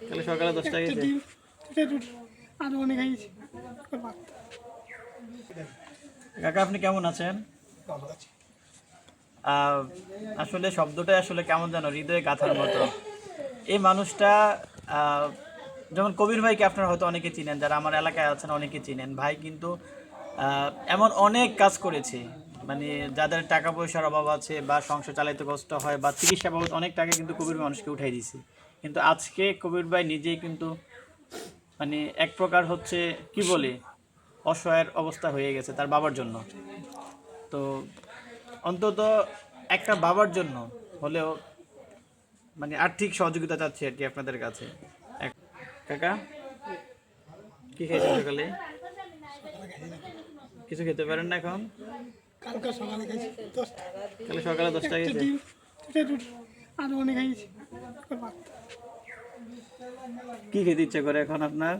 কালে সকালে দশটা গেছে। ডিম দুটো রুটি আর অনেক খাইছি কাকা আপনি কেমন আছেন? ভালো আছে। আহ, আসলে শব্দটা আসলে কেমন যেন হৃদয়ে গাথার মতো। এই মানুষটা আহ, যেমন কবির ভাইকে আপনারা হয়তো অনেকে চিনেন যারা আমার এলাকায় আছেন অনেকে চিনেন। ভাই কিন্তু আহ, এমন অনেক কাজ করেছে। মানে যাদের টাকা পয়সার অভাব আছে বা সংসার চালাইতে কষ্ট হয় বা চিকিৎসা বাবদ অনেক টাকা কিন্তু কবির ভাই মানুষকে উঠাই দিছে কিন্তু আজকে কবির ভাই নিজেই কিন্তু মানে এক প্রকার হচ্ছে কি বলে, অসহায়ের অবস্থা হয়ে গেছে তার বাবার জন্য। তো অন্তত একটা বাবার জন্য হলেও মানে আর্থিক সহযোগিতা চাচ্ছি আর কি আপনাদের কাছে। কাকা? কি খেয়েছেন সকালে? কিছু খেতে পারেন না এখন? কালকে সকালে খাইছি দশটা। কালে সকালে দশটা একটা দুটো রুটি আর অনেক খাইছি কি খেতে ইচ্ছে করে এখন আপনার?